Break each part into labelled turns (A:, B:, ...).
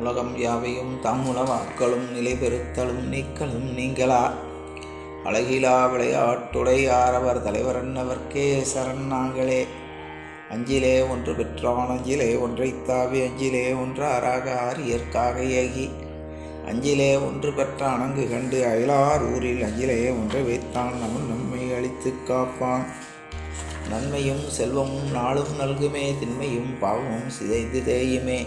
A: உலகம் யாவையும் தம்முளவாக்களும் நிலை நிலைபெறுத்தலும் நீக்கலும் நீங்களா? அழகிலா விளையாட்டுடை ஆரவர் தலைவர் அன்னவர்க்கே சரண் நாங்களே. அஞ்சிலே ஒன்று பெற்றான் அஞ்சிலே ஒன்றை தாவி அஞ்சிலே ஒன்று அராக ஆரியற்காக ஏகி அஞ்சிலே ஒன்று பெற்ற அணங்கு கண்டு அயலார் ஊரில் அஞ்சிலே ஒன்றை வைத்தான் அவன் நம்மை அழித்து காப்பான். நன்மையும் செல்வமும் நாளும் நல்குமே திண்மையும் பாவமும் சிதைந்து தேயுமே.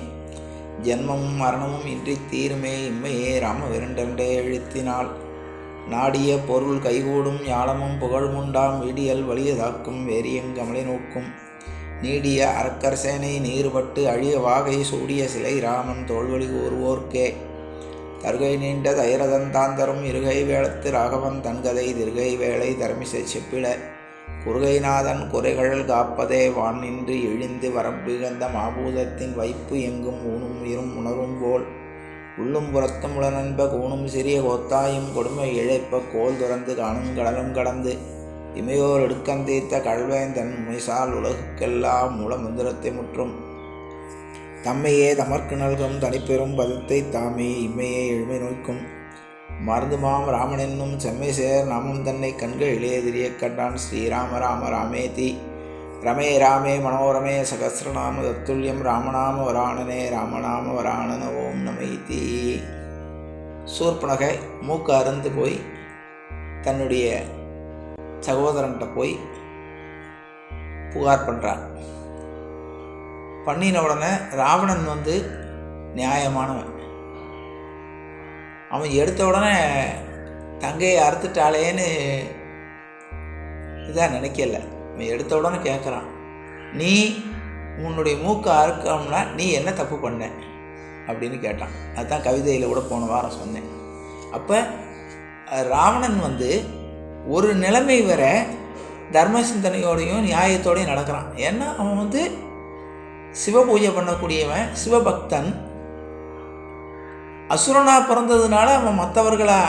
A: ஜென்மமும் மரணமும் இன்றி தீருமே இம்மையே ராம விரண்டென்றே எழுத்தினால் நாடிய பொருள் கைகூடும் ஞாலமும் புகழ்முண்டாம் வீடியல் வலியதாக்கும் வேரியங்கமலை நோக்கும். நீடிய அரக்கர் சேனை நீர்பட்டு அழிய வாகை சூடிய சிலை ராமன் தோல்வழி கூறுவோர்க்கே. தருகை நீண்ட தைரதன் தாந்தரும் இருகை வேளத்து ராகவன் தன்கதை திருகை வேளை தர்மிசை செப்பிட. குறுகைநாதன் குறைகள் காப்பதே வான் நின்று எழுந்து வரம்பிகந்த மாபூதத்தின் வைப்பு எங்கும் ஊனும் உயிரும் உணரும் போல். உள்ளும் புறத்தும் உளநன்ப கூணும் சிறிய கோத்தாயும் கொடுமை இழைப்ப கோல் துறந்து காணும் கடலும் கடந்து. இமையோர் எடுக்கந்தீர்த்த கல்வேந்தன் முயசால் உலகுக்கெல்லாம் மூலமந்திரத்தை முற்றும். தம்மையே தமர்க்கு நல்கும் தனிப்பெரும் பதத்தை தாமே இம்மையே எழுமை நோய்க்கும். மருந்துமாம் ராமன் என்னும் செம்மை சேர் நாமும் தன்னை கண்கள் இளையதிரிய கண்டான். ஸ்ரீராம ராம ராமேதி. ரமே ராமே மனோரமே சகசிரநாம தத்துல்யம் ராமநாம வராணனே ராமநாம வராணன ஓம் நமைதி. சூர்பனகை மூக்கு அருந்து போய் தன்னுடைய சகோதரன்கிட்ட போய் புகார் பண்ணுறான் பண்ணின உடனே ராவணன் வந்து நியாயமானவன். அவன் எடுத்த உடனே தங்கையை அறுத்துட்டாளேன்னு இதாக நினைக்கல. அவன் எடுத்த உடனே கேட்குறான் நீ உன்னுடைய மூக்கை அறுக்கணும்னா நீ என்ன தப்பு பண்ண? அப்படின்னு கேட்டான். அதுதான் கவிதையில் கூட போன வாரம் சொன்னேன். அப்போ ராவணன் வந்து ஒரு நிலைமை வர தர்ம சிந்தனையோடையும் நியாயத்தோடையும் நடக்கிறான். ஏன்னா அவன் வந்து சிவ பூஜை பண்ணக்கூடியவன் சிவபக்தன் அசுரனா பிறந்ததுனால அவன் மற்றவர்களை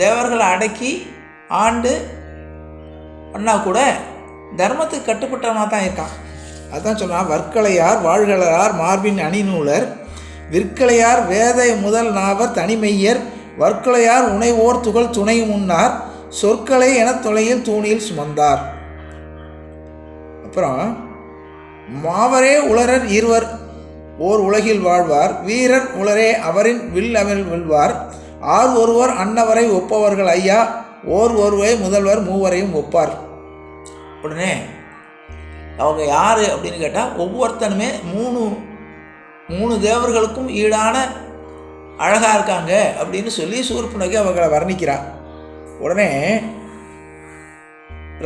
A: தேவர்களை அடக்கி ஆண்டு பண்ணால் கூட தர்மத்துக்கு கட்டுப்பட்டவனாக தான் இருக்கான். அதான் சொன்னான் வற்கலையார் வாழ்களையார் மார்பின் அணிநூலர் விற்கலையார் வேதை முதல் நாவர் தனிமையர் வற்கலையார் உணைவோர் துகள் துணை முன்னார் சொற்களை என தொலையில் தூணியில் சுமந்தார். அப்புறம் மாவரே உளரர் இருவர் ஓர் உலகில் வாழ்வார். வீரர் உளரே அவரின் வில் அமில் வெல்வார் ஆர் ஒருவர் அன்னவரை ஒப்பவர்கள் ஐயா. ஓர் ஒருவரை முதல்வர் மூவரையும் ஒப்பார். உடனே அவங்க யார் அப்படின்னு கேட்டால் ஒவ்வொருத்தனுமே மூணு மூணு தேவர்களுக்கும் ஈடான அழகாக இருக்காங்க அப்படின்னு சொல்லி சூர்புனகை அவங்களை வர்ணிக்கிறார் உடனே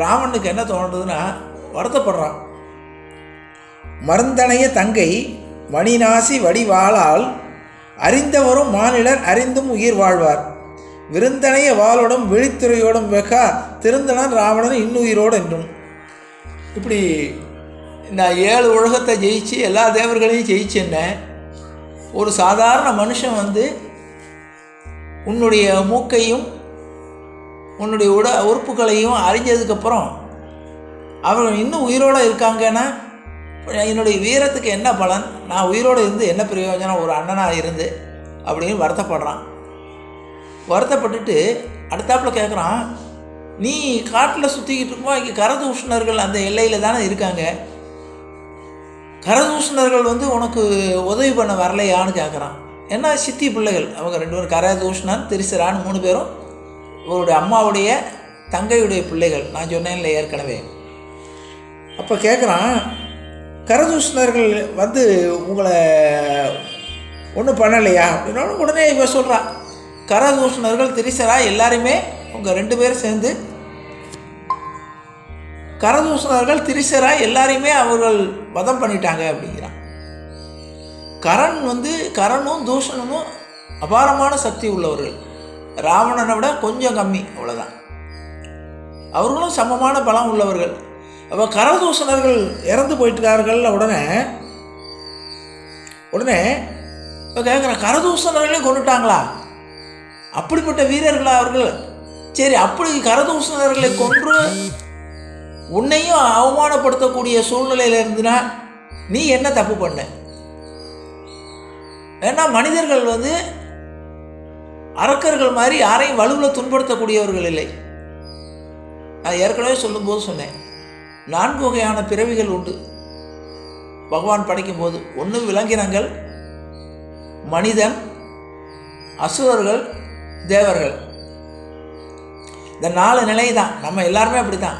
A: ராவனுக்கு என்ன தோன்றதுன்னா வருத்தப்படுறான். மருந்தனைய தங்கை மணிநாசி வடிவாளால் அறிந்தவரும் மானிடர் அறிந்தும் உயிர் வாழ்வார். விருந்தனைய வாளோடும் விழித்துறையோடும் வெகா திருந்தனன் ராவணன் இன்னுயிரோடு என்றும். இப்படி இந்த ஏழு உலகத்தை ஜெயிச்சு எல்லா தேவர்களையும் ஜெயிச்சேன்ன ஒரு சாதாரண மனுஷன் வந்து உன்னுடைய மூக்கையும் உன்னுடைய உட உறுப்புகளையும் அறிஞ்சதுக்கப்புறம் அவர்கள் இன்னும் உயிரோடு இருக்காங்கன்னா என்னுடைய வீரத்துக்கு என்ன பலன்? நான் உயிரோடு இருந்து என்ன பிரயோஜனம்? ஒரு அண்ணனாக இருந்து அப்படின்னு வருத்தப்படுறான். வருத்தப்பட்டுட்டு அடுத்தாப்பில் கேட்குறான் நீ காட்டில் சுற்றிக்கிட்டு இருக்கும்போது இங்கே கரதூஷணர்கள் அந்த எல்லையில் தானே இருக்காங்க? கரதூஷணர்கள் வந்து உனக்கு உதவி பண்ண வரலையான்னு கேட்குறான் ஏன்னா சித்தி பிள்ளைகள் அவங்க ரெண்டு பேரும் கரதூஷணன் திரிசரான்னு மூணு பேரும் அவருடைய அம்மாவுடைய தங்கையுடைய பிள்ளைகள். நான் சொன்னேன்ல ஏற்கனவே. அப்போ கேட்குறான் கரதூஷணர்கள் வந்து உங்களை ஒன்றும் பண்ணலையா? அப்படின்னாலும் உடனே இவ சொல்கிறான் கரதூஷணர்கள் திரிசரா எல்லாருமே உங்கள் ரெண்டு பேரும் சேர்ந்து கரதூஷணர்கள் திரிசரா எல்லாரையுமே அவர்கள் வதம் பண்ணிட்டாங்க அப்படிங்கிறான் கரண் வந்து கரணும் தூஷணனும் அபாரமான சக்தி உள்ளவர்கள். ராவணனை விட கொஞ்சம் கம்மி அவ்வளோதான் அவர்களும் சமமான பலம் உள்ளவர்கள். அப்போ கரதூஷணர்கள் இறந்து போயிட்டுருக்கார்கள் உடனே உடனே இப்போ கேட்குறேன் கரதூஷணர்களே கொண்டுட்டாங்களா அப்படிப்பட்ட வீரர்களா அவர்கள்? சரி அப்படி கரதூஷணர்களை கொன்று உன்னையும் அவமானப்படுத்தக்கூடிய சூழ்நிலையில் இருந்துனா நீ என்ன தப்பு பண்ண? ஏன்னா மனிதர்கள் வந்து அரக்கர்கள் மாதிரி யாரையும் வலுவில் துன்படுத்தக்கூடியவர்கள் இல்லை. நான் ஏற்கனவே சொல்லும்போது சொன்னேன். நான்கு வகையான பிறவிகள் உண்டு. பகவான் படைக்கும்போது ஒன்று விலங்கினங்கள் மனிதன் அசுரர்கள் தேவர்கள். இந்த நாலு நிலை தான் நம்ம எல்லாருமே அப்படி தான்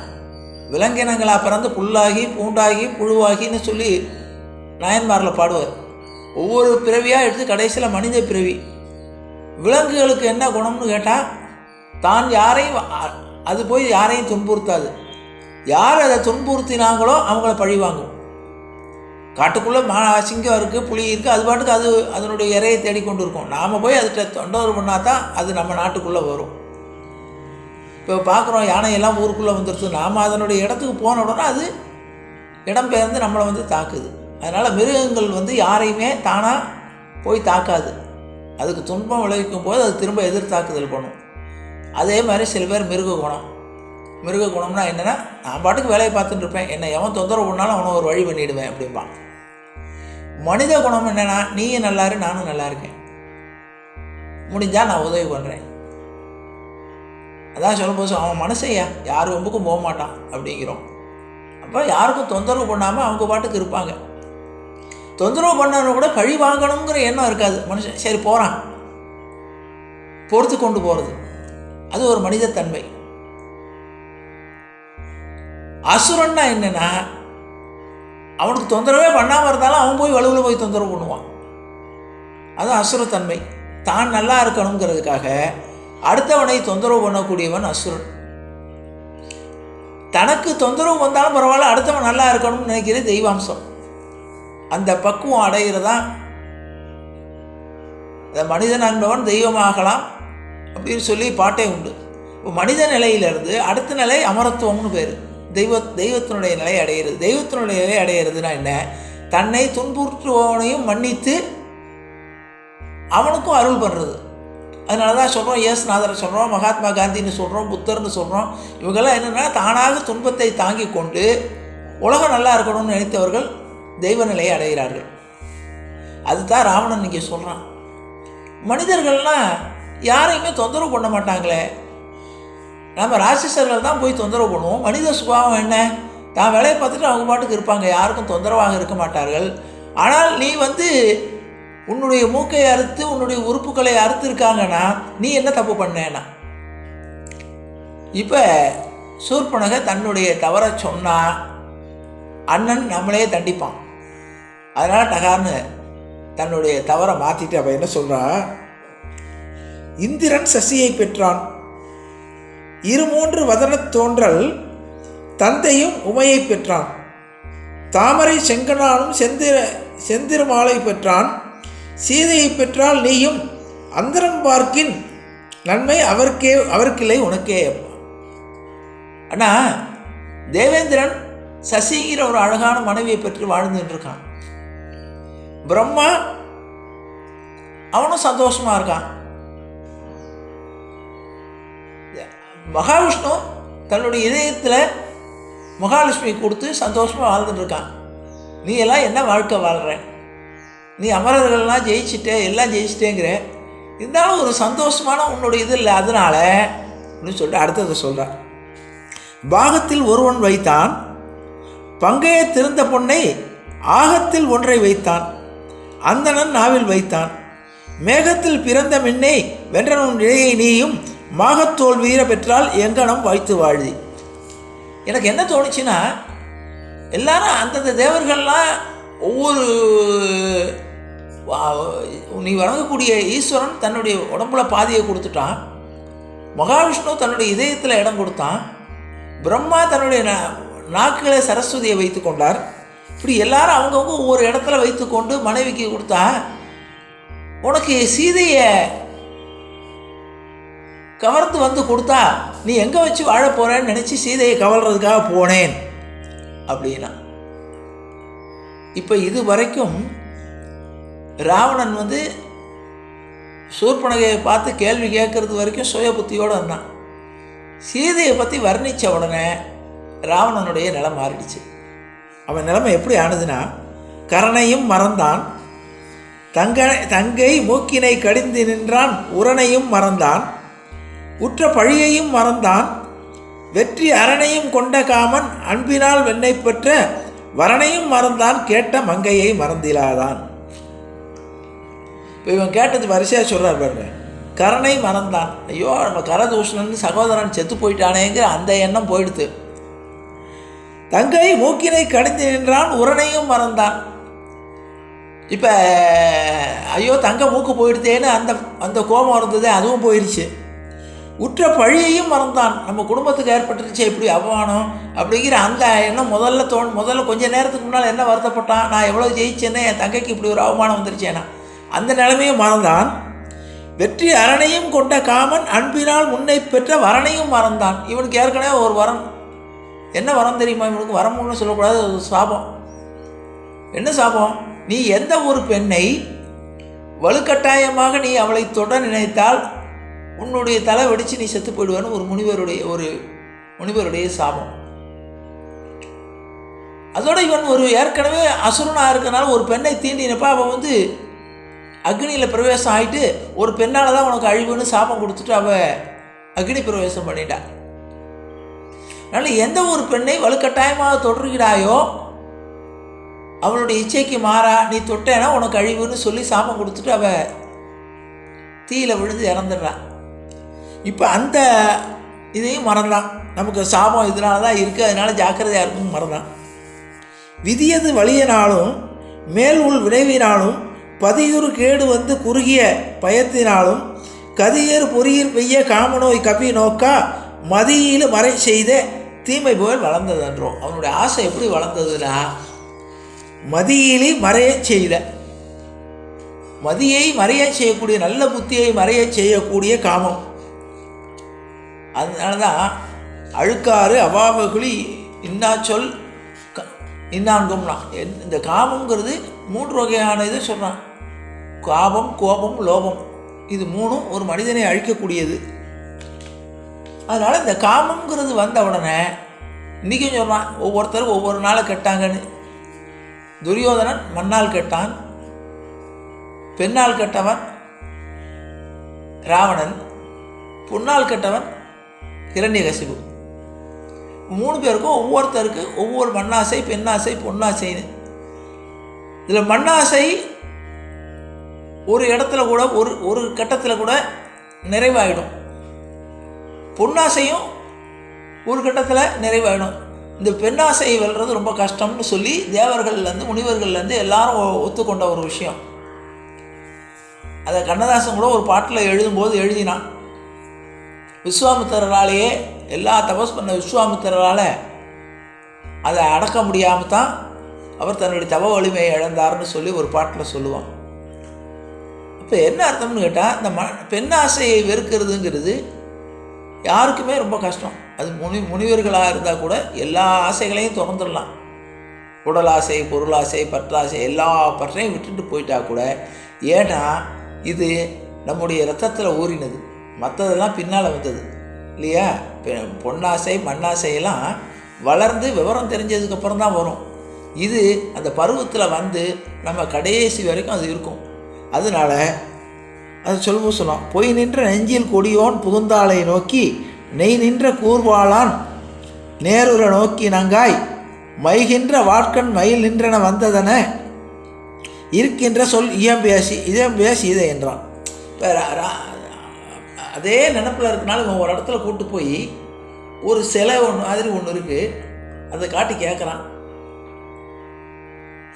A: விலங்கினங்களாக பிறந்து புல்லாகி பூண்டாகி புழுவாகின்னு சொல்லி நாயன்மாரில் பாடுவார். ஒவ்வொரு பிறவியாக எடுத்து கடைசியில் மனித பிறவி. விலங்குகளுக்கு என்ன குணம்னு கேட்டால் தான் யாரையும் அது போய் யாரையும் துன்புறுத்தாது. யார் அதை துன்புறுத்தினாங்களோ அவங்கள பழி வாங்கும் காட்டுக்குள்ளே மா சிங்கம் இருக்குது புலி இருக்குது அது பாட்டுக்கு அது அதனுடைய இறையை தேடிக்கொண்டு இருக்கும் நாம் போய் அதுகிட்ட தொண்டர் பண்ணால் தான் அது நம்ம நாட்டுக்குள்ளே வரும். இப்போ பார்க்குறோம் யானையெல்லாம் ஊருக்குள்ளே வந்துடுச்சு நாம் அதனுடைய இடத்துக்கு போன உடனே அது இடம்பெயர்ந்து நம்மளை வந்து தாக்குது. அதனால் மிருகங்கள் வந்து யாரையுமே தானாக போய் தாக்காது. அதுக்கு துன்பம் விளைவிக்கும் போது அது திரும்ப எதிர் தாக்குதல் பண்ணும். அதே மாதிரி சில பேர் மிருக குணம். மிருக குணம்னா என்னென்னா நான் பாட்டுக்கு வேலையை பார்த்துட்டு இருப்பேன். என்னை எவன் தொந்தரவு பண்ணாலும் அவனை ஒரு வழி பண்ணிவிடுவேன் அப்படிம்பான். மனித குணம் என்னென்னா நீயும் நல்லா இரு நானும் நல்லா இருக்கேன். முடிஞ்சால் நான் உதவி பண்ணுறேன் அதான் சொல்லும்போது அவன் மனசையா யார் ஒம்புக்கும் போக மாட்டான் அப்படிங்கிறோம். அப்போ யாருக்கும் தொந்தரவு பண்ணாமல் அவங்க பாட்டுக்கு இருப்பாங்க. தொந்தரவு பண்ணவன கூட பழி வாங்கணுங்கிற எண்ணம் இருக்காது. மனுஷன் சரி போகிறான் பொறுத்து கொண்டு போகிறது அது ஒரு மனிதத்தன்மை அசுரன்னா என்னென்னா அவனுக்கு தொந்தரவே பண்ணாமல் இருந்தாலும் அவன் போய் வலுவில் போய் தொந்தரவு பண்ணுவான். அது அசுரத்தன்மை. தான் நல்லா இருக்கணுங்கிறதுக்காக அடுத்தவனை தொந்தரவு பண்ணக்கூடியவன் அசுரன். தனக்கு தொந்தரவு வந்தாலும் பரவாயில்ல அடுத்தவன் நல்லா இருக்கணும்னு நினைக்கிறது தெய்வாம்சம். அந்த பக்குவம் அடைகிறதா இந்த மனிதன் என்பவன் தெய்வமாகலாம் அப்படின்னு சொல்லி பாட்டே உண்டு. மனித நிலையிலிருந்து அடுத்த நிலை அமரத்துவம்னு பேர். தெய்வ தெய்வத்தினுடைய நிலை அடைகிறது. தெய்வத்தினுடைய நிலை அடைகிறதுனா என்ன? தன்னை துன்புறுத்துபவனையும் மன்னித்து அவனுக்கும் அருள் பண்ணுறது அதனால தான் சொல்கிறோம் இயேசுநாதரை சொல்கிறோம் மகாத்மா காந்தின்னு சொல்கிறோம் புத்தர்னு சொல்கிறோம் இவங்கெல்லாம் என்னென்னா தானாக துன்பத்தை தாங்கி கொண்டு உலகம் நல்லா இருக்கணும்னு நினைத்தவர்கள் தெய்வ நிலையை அடைகிறார்கள். அதுதான் ராவணன் இங்கே சொல்கிறான் மனிதர்கள்லாம் யாரையுமே தொந்தரவு பண்ண மாட்டாங்களே. நம்ம ராட்சசர்கள் தான் போய் தொந்தரவு பண்ணுவோம். மனித சுபாவம் என்ன? தான் வேலையை பார்த்துட்டு அவங்க பாட்டுக்கு இருப்பாங்க. யாருக்கும் தொந்தரவாக இருக்க மாட்டார்கள். ஆனால் நீ வந்து உன்னுடைய மூக்கை அறுத்து உன்னுடைய உறுப்புகளை அறுத்து இருக்காங்கன்னா நீ என்ன தப்பு பண்ணேன்னா? இப்போ சூர்பனக தன்னுடைய தவறை சொன்னால் அண்ணன் நம்மளே தண்டிப்பான். அதனால் டகார்னு தன்னுடைய தவறை மாற்றிட்டு அவன் என்ன சொல்கிறான் இந்திரன் சசியை பெற்றான். இரு மூன்று வதனத் தோன்றல் தந்தையும் உமையை பெற்றான். தாமரை செங்கனானும் செந்திர செந்திருமாலை பெற்றான். சீதையை பெற்றால் நீயும். அந்தரம் பார்க்கின் நன்மை அவருக்கே அவருக்கில்லை உனக்கே அண்ணா தேவேந்திரன் சசிங்கிற ஒரு அழகான மனைவியை பெற்று வாழ்ந்துட்டு இருக்கான் பிரம்மா அவனும் சந்தோஷமா இருக்கான். மகாவிஷ்ணு தன்னுடைய இதயத்தில் மகாலட்சுமி கொடுத்து சந்தோஷமாக வாழ்ந்துட்டுருக்கான். நீ எல்லாம் என்ன வாழ்க்கை வாழ்கிற நீ அமரர்கள்லாம் ஜெயிச்சிட்டே எல்லாம் ஜெயிச்சிட்டேங்கிற. இருந்தாலும் ஒரு சந்தோஷமான உன்னுடைய இது இல்லை. அதனால அப்படின்னு சொல்லிட்டு அடுத்ததை சொல்கிறான் பாகத்தில் ஒருவன் வைத்தான் பங்கைய திருந்த பொண்ணை ஆகத்தில் ஒன்றை வைத்தான் அந்தணன் நாவில் வைத்தான். மேகத்தில் பிறந்த மின்னை வென்றனும் நிலையை நீயும் மாகத்தோல் வீர பெற்றால் எங்கனம் வைத்து வாழி எனக்கு என்ன தோணுச்சுன்னா எல்லாரும் அந்தந்த தேவர்கள்லாம் ஒவ்வொரு நீ வணங்கக்கூடிய ஈஸ்வரன் தன்னுடைய உடம்புல பாதியை கொடுத்துட்டான். மகாவிஷ்ணு தன்னுடைய இதயத்தில் இடம் கொடுத்தான். பிரம்மா தன்னுடைய நா- நாக்குகளை சரஸ்வதியை வைத்து கொண்டார். இப்படி எல்லாரும் அவங்கவுங்க ஒவ்வொரு இடத்துல வைத்துக்கொண்டு மனைவிக்கு கொடுத்தா உனக்கு சீதையை கவர்ந்து வந்து கொடுத்தா நீ எங்கே வச்சு வாழ போகிறேன்னு நினச்சி சீதையை கவர்றதுக்காக போனேன். அப்படின்னா இப்போ இது வரைக்கும் ராவணன் வந்து சூர்பனகையை பார்த்து கேள்வி கேட்கறது வரைக்கும் சுய புத்தியோடு இருந்தான். சீதையை பற்றி வர்ணித்த உடனே ராவணனுடைய நிலம் மாறிடுச்சு. அவன் நிலைமை எப்படி ஆனதுன்னா கரணையும் மறந்தான் தங்க தங்கை மூக்கினை கடிந்து நின்றான் உரனையும் மறந்தான் உற்ற பழியையும் மறந்தான். வெற்றி அரணையும் கொண்ட காமன் அன்பினால் வெண்ணை பெற்ற வரனையும் மறந்தான். கேட்ட மங்கையை மறந்திலாதான். இப்போ இவன் கேட்டது வரிசையாக சொல்கிறார் பாருங்க. கரணை மறந்தான். ஐயோ நம்ம கரதூஷணன் சகோதரன் செத்து போயிட்டானேங்கிற அந்த எண்ணம் போயிடுது தங்கை மூக்கினை கடிந்து நின்றான் உரனையும் மறந்தான். இப்போ ஐயோ தங்க மூக்கு போயிடுதேன்னு அந்த அந்த கோபம் இருந்தது அதுவும் போயிடுச்சு உற்ற பழியையும் மறந்தான். நம்ம குடும்பத்துக்கு ஏற்பட்டுருச்சு இப்படி அவமானம் அப்படிங்கிற அந்த எண்ணம் முதல்ல தோணு முதல்ல கொஞ்ச நேரத்துக்கு முன்னால் என்ன வருத்தப்பட்டான்? நான் எவ்வளோ ஜெயிச்சேன்னு என் தங்கைக்கு இப்படி ஒரு அவமானம் வந்துருச்சேனா? அந்த நிலைமையும் மறந்தான். வெற்றி அரணையும் கொண்ட காமன் அன்பினால் முன்னை பெற்ற வரனையும் மறந்தான். இவனுக்கு ஏற்கனவே ஒரு வரம். என்ன வரம் தெரியுமா? இவனுக்கு வரமுன்னு சொல்லக்கூடாது ஒரு சாபம். என்ன சாபம்? நீ எந்த ஒரு பெண்ணை வலுக்கட்டாயமாக நீ அவளை தொட நினைத்தால் உன்னுடைய தலை வெடித்து நீ செத்து போயிடுவான்னு ஒரு முனிவருடைய ஒரு முனிவருடைய சாபம். அதோட இவன் ஒரு ஏற்கனவே அசுரனாக இருக்கனால ஒரு பெண்ணை தீண்டினப்ப அவன் வந்து அக்னியில் பிரவேசம் ஆகிட்டு ஒரு பெண்ணால் தான் உனக்கு அழிவுன்னு சாபம் கொடுத்துட்டு அவள் அக்னி பிரவேசம் பண்ணிட்டான் அதனால் எந்த ஒரு பெண்ணை வலுக்கட்டாயமாக தொடர்கிறாயோ அவளுடைய இச்சைக்கு மாறா நீ தொட்டேன்னா உனக்கு அழிவுன்னு சொல்லி சாபம் கொடுத்துட்டு அவள் தீயில விழுந்து இறந்துடுறான் இப்போ அந்த இதையும் மறந்தான். நமக்கு சாபம் இதனால தான் இருக்குது அதனால ஜாக்கிரதையாக இருக்கும் மறந்தான். விதியது வழியினாலும் மேல் உள் விளைவினாலும் பதியுறு கேடு வந்து குறுகிய பயத்தினாலும் கதியர் பொறியில் பெய்ய காமநோய் கப்பி நோக்கா மதியில் மறை செய்த தீமை போல் வளர்ந்ததன்றோம் அவனுடைய ஆசை எப்படி வளர்ந்ததுன்னா மதியிலே மறையச் செய்த மதியை மறையச் செய்யக்கூடிய நல்ல புத்தியை மறையச் செய்யக்கூடிய காமம். அதனால தான் அழுக்காறு அவாவகுழி இன்னா சொல் க- இன்னான்கும்னா என்- இந்த காமங்கிறது மூன்று வகையான இதை சொல்கிறான் காபம் கோபம் லோபம். இது மூணும் ஒரு மனிதனை அழிக்கக்கூடியது. அதனால் இந்த காமங்கிறது வந்த உடனே இன்றைக்கும் சொல்கிறான் ஒவ்வொருத்தரும் ஒவ்வொரு நாளை கெட்டாங்கன்னு. துரியோதனன் மண்ணால் கெட்டான் பெண்ணால் கெட்டவன் ராவணன் பொன்னால் கெட்டவன் இரண்யகசிபு மூணு பேருக்கும் ஒவ்வொருத்தருக்கு ஒவ்வொரு மண்ணாசை பெண்ணாசை பொன்னாசைன்னு இதில் மண்ணாசை ஒரு இடத்துல கூட ஒரு ஒரு கட்டத்தில் கூட நிறைவாயிடும். பொன்னாசையும் ஒரு கட்டத்தில் நிறைவாயிடும். இந்த பெண்ணாசை வெல்றது ரொம்ப கஷ்டம்னு சொல்லி தேவர்கள்லேருந்து முனிவர்கள்லேருந்து எல்லாரும் ஒத்துக்கொண்ட ஒரு விஷயம். அதை கண்ணதாசன் கூட ஒரு பாட்டில் எழுதும்போது எழுதினான். விஸ்வாமித்திரராலேயே எல்லா தபஸ் பண்ண விஸ்வாமித்திரரால் அதை அடக்க முடியாமல் தான் அவர் தன்னுடைய தவ வலிமையை இழந்தார்னு சொல்லி ஒரு பாட்டில் சொல்லுவான். இப்போ என்ன அர்த்தம்னு கேட்டால் இந்த ம பெண் ஆசையை வெறுக்கிறதுங்கிறது யாருக்குமே ரொம்ப கஷ்டம். அது முனி முனிவர்களாக இருந்தால் கூட எல்லா ஆசைகளையும் திறந்துடலாம். உடல் ஆசை பொருளாசை பற்றாசை எல்லா பற்றையும் விட்டுட்டு போயிட்டா கூட ஏன்னா இது நம்முடைய ரத்தத்தில் ஊறினது. மற்றதெல்லாம் பின்னால் வந்தது. இல்லையா? பெ- பொன்னாசை மண்ணாசையெல்லாம் வளர்ந்து விவரம் தெரிஞ்சதுக்கப்புறம் தான் வரும். இது அந்த பருவத்தில் வந்து நம்ம கடைசி வரைக்கும் அது இருக்கும். அதனால அது சொல்லுவோம் சொல்லலாம். பொய் நின்ற நெஞ்சில் கொடியோன் புகுந்தாளை நோக்கி நெய் நின்ற கூர்வாளான் நேருர நோக்கி நங்காய் மைகின்ற வாட்கண் மயில் நின்றன வந்ததன இருக்கின்ற சொல் இயம்பேசி இயம்பியாசி இதை என்றான். இப்போ அதே நினப்பில் இருக்கனால இவன் ஒரு இடத்துல கூட்டு போய் ஒரு சிலை ஒன்று மாதிரி ஒன்று இருக்குது அதை காட்டி கேட்குறான்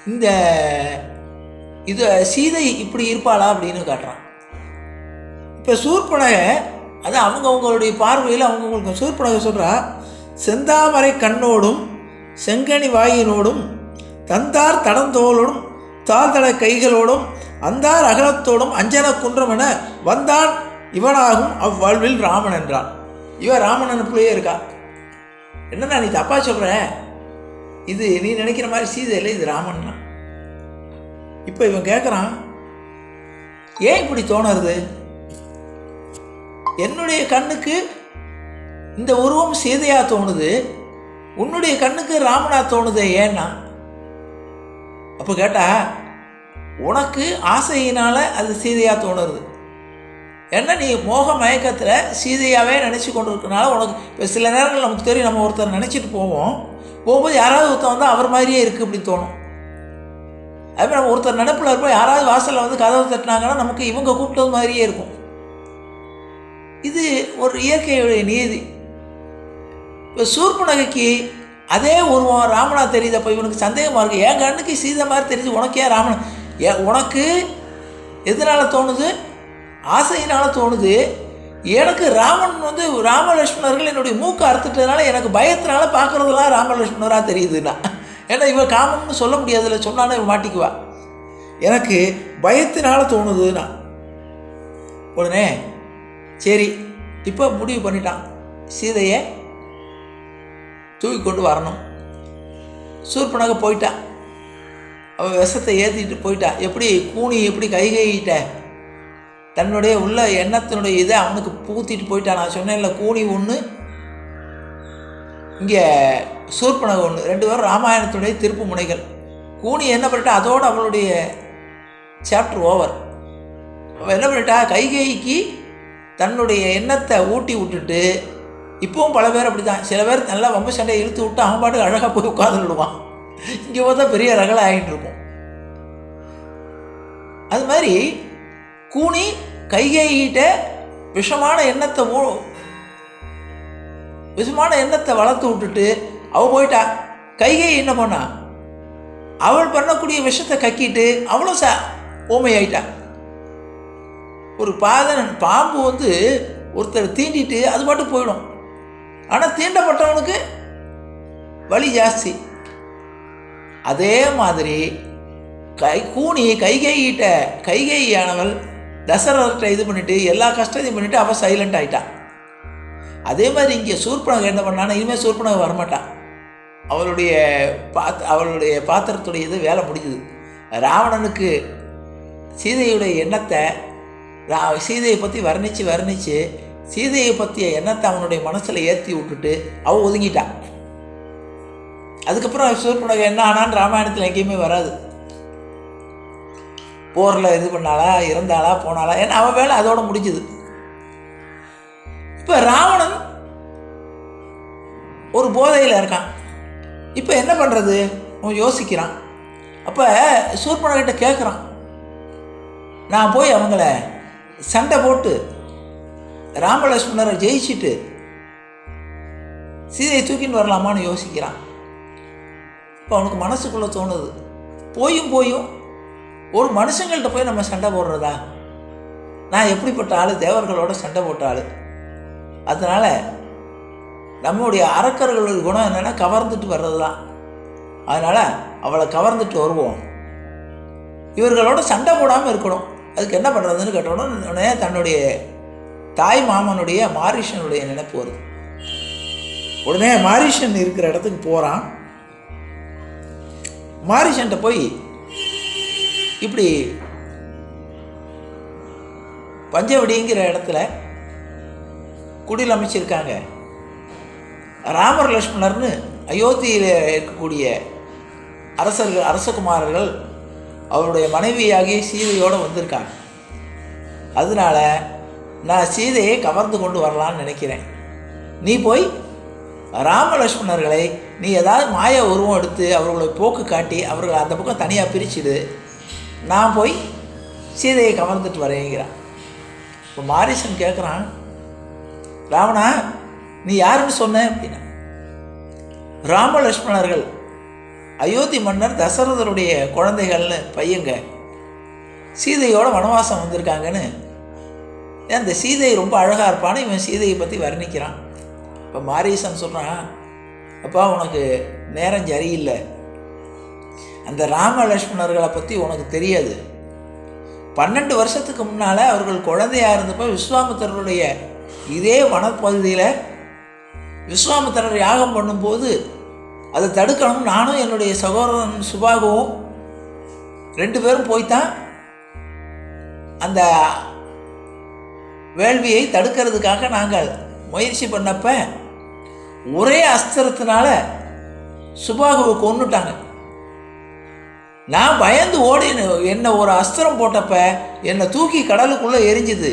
A: இந்த இது சீதை இப்படி இருப்பாளா அப்படின்னு காட்டுறான். இப்போ சூர்பனகை அது அவங்க அவங்களுடைய பார்வையில் அவங்கவுங்களுக்கு சூர்பனகை சொல்கிறா செந்தாமரை கண்ணோடும் செங்கனி வாயினோடும் தந்தார் தடந்தோளோடும் தாழ்தட கைகளோடும் அந்தார் அகலத்தோடும் அஞ்சன குன்றம் என வந்தான் இவனாகும் அவ்வாழ்வில் ராமன் என்றான். இவன் ராமன் அனுப்புலையே இருக்கா? என்னண்ணா நீ தப்பா சொல்கிற இது நீ நினைக்கிற மாதிரி சீதை இல்லை இது ராமன்னா? இப்போ இவன் கேட்குறான் ஏன் இப்படி தோணுறது என்னுடைய கண்ணுக்கு இந்த உருவம் சீதையாக தோணுது உன்னுடைய கண்ணுக்கு ராமனா தோணுதே ஏன்னா? அப்போ கேட்டா உனக்கு ஆசையினால் அது சீதையாக தோணுறது ஏன்னா நீ மோக மயக்கத்தில் சீதையாகவே நினச்சி கொண்டு இருக்கனால உனக்கு இப்போ சில நேரங்கள் நமக்கு தெரியும் நம்ம ஒருத்தர் நினச்சிட்டு போவோம். போகும்போது யாராவது ஒருத்தர் வந்து அவர் மாதிரியே இருக்குது அப்படின்னு தோணும். அதுமாதிரி நம்ம ஒருத்தர் நினப்பில் இருப்போம் யாராவது வாசலில் வந்து கதவை தட்டினாங்கன்னா நமக்கு இவங்க கூப்பிட்டது மாதிரியே இருக்கும். இது ஒரு இயற்கையுடைய நீதி. இப்போ சூர்பனகைக்கு அதே உருவம் ராமனா தெரியுது அப்போ இவனுக்கு சந்தேகமாக இருக்குது என் கண்ணுக்கு சீதை மாதிரி தெரியுது உனக்கே ராமன்? ஏன் உனக்கு எதனால் தோணுது? ஆசையினால் தோணுது. எனக்கு ராமன் வந்து ராமலட்சுமணர்கள் என்னுடைய மூக்கை அறுத்துட்டதுனால எனக்கு பயத்தினால பார்க்குறதுலாம் ராமலட்சுமணராக தெரியுதுன்னா. ஏன்னா இவன் காமம்னு சொல்ல முடியாதுல்ல சொன்னானே இவன் மாட்டிக்குவா. எனக்கு பயத்தினால தோணுதுன்னா. உடனே சரி இப்போ முடிவு பண்ணிட்டான். சீதையை தூக்கி கொண்டு வரணும். சூர்பனக போயிட்டா அவள் விஷத்தை ஏற்றிட்டு போயிட்டா. எப்படி கூனி எப்படி கை கையிட்டேன் தன்னுடைய உள்ள எண்ணத்தினுடைய இதை அவனுக்கு பூத்திட்டு போயிட்டான். நான் சொன்னேன்ல கூனி ஒன்று இங்கே சூர்பனக ஒன்று ரெண்டு பேரும் ராமாயணத்துடைய திருப்பு முனைகள். கூனி என்ன பண்ணிட்டா அதோடு அவளுடைய சாப்டர் ஓவர் அவள் என்ன பண்ணிட்டா கைகைக்கு தன்னுடைய எண்ணத்தை ஊட்டி விட்டுட்டு இப்போவும் பல பேர் அப்படி தான் சில பேர் நல்லா வம்பு சண்டையை இழுத்து விட்டு அவன் பாட்டுக்கு அழகாக போய் உட்காந்துடுவான் இங்கே பார்த்தா பெரிய ரகலை ஆகிட்டு இருக்கும். அது மாதிரி கூனி கைகையிட்ட விஷமான எண்ணத்தை ஓ விஷமான எண்ணத்தை வளர்த்து விட்டுட்டு அவள் போயிட்டா. கைகை என்ன பண்ணா? அவள் பண்ணக்கூடிய விஷத்தை கக்கிட்டு அவளும் ச ஓமையாயிட்டா ஒரு பாதன் பாம்பு வந்து ஒருத்தர் தீண்டிட்டு அது மட்டும் போயிடும். ஆனால் தீண்டப்பட்டவனுக்கு வலி ஜாஸ்தி. அதே மாதிரி கை கூனி கைகையிட்ட கைகையானவள் தசரதத்தை இது பண்ணிவிட்டு எல்லா கஷ்டத்தையும் பண்ணிவிட்டு அவள் சைலண்ட் ஆகிட்டான் அதே மாதிரி இங்கே சூர்பனக என்ன பண்ணான்னா இனிமேல் சூர்பனக வரமாட்டான் அவளுடைய பாத் அவளுடைய பாத்திரத்துடைய இது வேலை முடிஞ்சுது. ராவணனுக்கு சீதையுடைய எண்ணத்தை ரா சீதையை பற்றி வர்ணித்து வர்ணித்து சீதையை பற்றிய எண்ணத்தை அவனுடைய மனசில் ஏற்றி விட்டுட்டு அவள் ஒதுங்கிட்டான் அதுக்கப்புறம் சூர்பனக என்ன ஆனான்னு ராமாயணத்தில் எங்கேயுமே வராது. போரில் இது பண்ணாளா இறந்தாளா போனாளா? ஏன்னா அவன் வேலை அதோட முடிஞ்சுது. இப்போ ராவணன் ஒரு போதையில் இருக்கான். இப்போ என்ன பண்ணுறது அவன் யோசிக்கிறான். அப்போ சூர்பனகிட்ட கேட்குறான் நான் போய் அவங்கள சண்டை போட்டு ராமலட்சுமணரை ஜெயிச்சுட்டு சீதையை தூக்கின்னு வரலாமான்னு யோசிக்கிறான். இப்போ அவனுக்கு மனசுக்குள்ளே தோணுது. போயும் போயும் ஒரு மனுஷங்கள்ட்ட போய் நம்ம சண்டை போடுறதா? நான் எப்படிப்பட்ட ஆள்? தேவர்களோட சண்டை போட்ட ஆள். அதனால் நம்முடைய அரக்கர்களுடைய குணம் என்னென்னா கவர்ந்துட்டு வர்றது தான் அதனால் அவளை கவர்ந்துட்டு வருவோம். இவர்களோட சண்டை போடாமல் இருக்கணும். அதுக்கு என்ன பண்ணுறதுன்னு கேட்டோன்னே தன்னுடைய தாய் மாமனுடைய மாரிஷனுடைய நினைப்பு வருது. உடனே மாரிஷன் இருக்கிற இடத்துக்கு போகிறான் மாரிஷன்ட்ட போய் இப்படி பஞ்சவடிங்கிற இடத்துல குடில் அமைச்சிருக்காங்க. ராமர் லக்ஷ்மணர்னு அயோத்தியில் இருக்கக்கூடிய அரசர்கள் அரசகுமாரர்கள் அவருடைய மனைவியாகிய சீதையோடு வந்திருக்காங்க. அதனால நான் சீதையை கவர்ந்து கொண்டு வரலான்னு நினைக்கிறேன். நீ போய் ராமலட்சுமணர்களை நீ ஏதாவது மாய உருவம் எடுத்து அவர்களை போக்கு காட்டி அவர்களை அந்த பக்கம் தனியாக பிரிச்சுடு. நான் போய் சீதையை கவர்ந்துட்டு வரேங்கிறான். இப்போ மாரிசன் கேட்குறான் ராவணா நீ யாருன்னு சொன்ன? அப்படின்னா ராமலக்ஷ்மணர்கள் அயோத்தி மன்னர் தசரதருடைய குழந்தைகள்னு பையங்க சீதையோட வனவாசம் வந்திருக்காங்கன்னு. அந்த சீதை ரொம்ப அழகாக இருப்பான்னு இவன் சீதையை பற்றி வர்ணிக்கிறான். இப்போ மாரீசன் சொல்கிறான் அப்பா உனக்கு நேரம் சரியில்லை. அந்த ராமலக்ஷ்மணர்களை பற்றி உனக்கு தெரியாது. பன்னெண்டு வருஷத்துக்கு முன்னால் அவர்கள் குழந்தையாக இருந்தப்போ விஸ்வாமித்திரருடைய இதே வனப்பகுதியில் விஸ்வாமித்திரர் யாகம் பண்ணும்போது அதை தடுக்கணும் நானும் என்னுடைய சகோதரன் சுபாகவும் ரெண்டு பேரும் போய்த்தான். அந்த வேள்வியை தடுக்கிறதுக்காக நாங்கள் முயற்சி பண்ணப்ப ஒரே அஸ்திரத்தினால சுபாகுவை கொண்டுட்டாங்க நான் பயந்து ஓடி என்னை ஒரு அஸ்திரம் போட்டப்ப என்னை தூக்கி கடலுக்குள்ளே எரிஞ்சுது.